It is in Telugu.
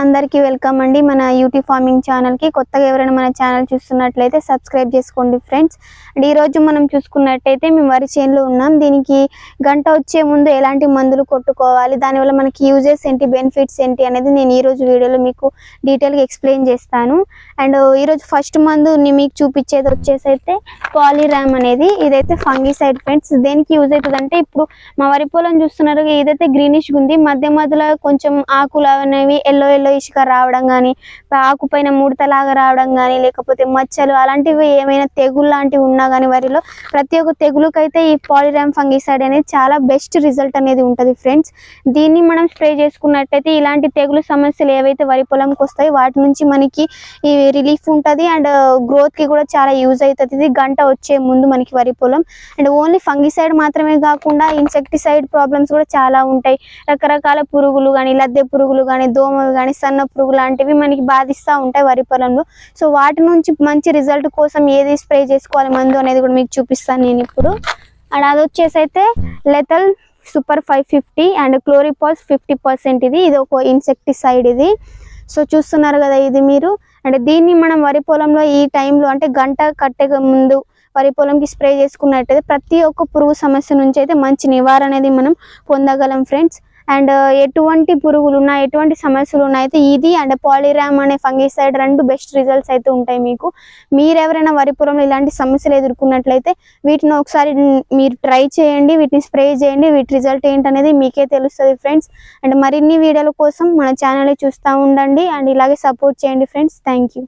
అందరికీ వెల్కమ్ అండి. మన యూటీ ఫార్మింగ్ ఛానల్కి కొత్తగా ఎవరైనా మన ఛానల్ చూస్తున్నట్లయితే సబ్స్క్రైబ్ చేసుకోండి ఫ్రెండ్స్. అండ్ ఈ రోజు మనం చూసుకున్నట్టయితే మేము వరి చేనులో ఉన్నాం. దీనికి గంట వచ్చే ముందు ఎలాంటి మందులు కొట్టుకోవాలి దానివల్ల మనకి యూజెస్ ఏంటి బెనిఫిట్స్ ఏంటి అనేది నేను ఈ రోజు వీడియోలో మీకు డీటెయిల్గా ఎక్స్ప్లెయిన్ చేస్తాను. అండ్ ఈ రోజు ఫస్ట్ మందు మీకు చూపించేది వచ్చేసి అయితే పాలిరామ్ అనేది. ఇదైతే ఫంగిసైడ్ ఫ్రెండ్స్. దేనికి యూజ్ అవుతుంది అంటే ఇప్పుడు మా వరి పొలం చూస్తున్నారు ఇదైతే గ్రీనిష్ ఉంది. మధ్య మధ్యలో కొంచెం ఆకులు అనేవి ఎల్లో ఎల్లో ఇసుక రావడం కానీ ఆకు పైన ముడతలాగా రావడం కానీ లేకపోతే మచ్చలు అలాంటివి ఏమైనా తెగులు లాంటివి ఉన్నా కానీ వరిలో ప్రతి ఒక్క తెగులుకైతే ఈ పాలిరామ్ ఫంగిసైడ్ అనేది చాలా బెస్ట్ రిజల్ట్ అనేది ఉంటుంది ఫ్రెండ్స్. దీన్ని మనం స్ప్రే చేసుకున్నట్టయితే ఇలాంటి తెగులు సమస్యలు ఏవైతే వరి పొలంకి వస్తాయో వాటి నుంచి మనకి ఈ రిలీఫ్ ఉంటుంది అండ్ గ్రోత్కి కూడా చాలా యూజ్ అవుతుంది. ఇది గంట వచ్చే ముందు మనకి వరి పొలం. అండ్ ఓన్లీ ఫంగిసైడ్ మాత్రమే కాకుండా ఇన్సెక్టిసైడ్ ప్రాబ్లమ్స్ కూడా చాలా ఉంటాయి. రకరకాల పురుగులు కానీ లద్దె పురుగులు కానీ దోమలు కానీ సన్న పురుగు లాంటివి మనకి బాధిస్తూ ఉంటాయి వరి పొలంలో. సో వాటి నుంచి మంచి రిజల్ట్ కోసం ఏది స్ప్రే చేసుకోవాలి మందు అనేది కూడా మీకు చూపిస్తాను నేను ఇప్పుడు. అండ్ అది వచ్చేసి అయితే lethal super five fifty and chlorpyrifos fifty percent ఇది. ఇది ఒక ఇన్సెక్టిసైడ్ ఇది. సో చూస్తున్నారు కదా ఇది మీరు. అంటే దీన్ని మనం వరి పొలంలో ఈ టైంలో అంటే గంట కట్టే ముందు వరి పొలంకి స్ప్రే చేసుకున్నట్టయితే ప్రతి ఒక్క పురుగు సమస్య నుంచి అయితే మంచి నివారణ అనేది మనం పొందగలం ఫ్రెండ్స్. అండ్ ఎటువంటి పురుగులు ఉన్నా ఎటువంటి సమస్యలు ఉన్నా అయితే ఇది అండ్ పాలిరామ్ అనే ఫంగిసైడ్ రెండు బెస్ట్ రిజల్ట్స్ అయితే ఉంటాయి మీకు. మీరు ఎవరైనా వరి పొలంలో ఇలాంటి సమస్యలు ఎదుర్కొన్నట్లయితే వీటిని ఒకసారి మీరు ట్రై చేయండి వీటిని స్ప్రే చేయండి వీటి రిజల్ట్ ఏంటనేది మీకే తెలుస్తుంది ఫ్రెండ్స్. అండ్ మరిన్ని వీడియోల కోసం మన ఛానల్ చూస్తూ ఉండండి అండ్ ఇలాగే సపోర్ట్ చేయండి ఫ్రెండ్స్. Thank you.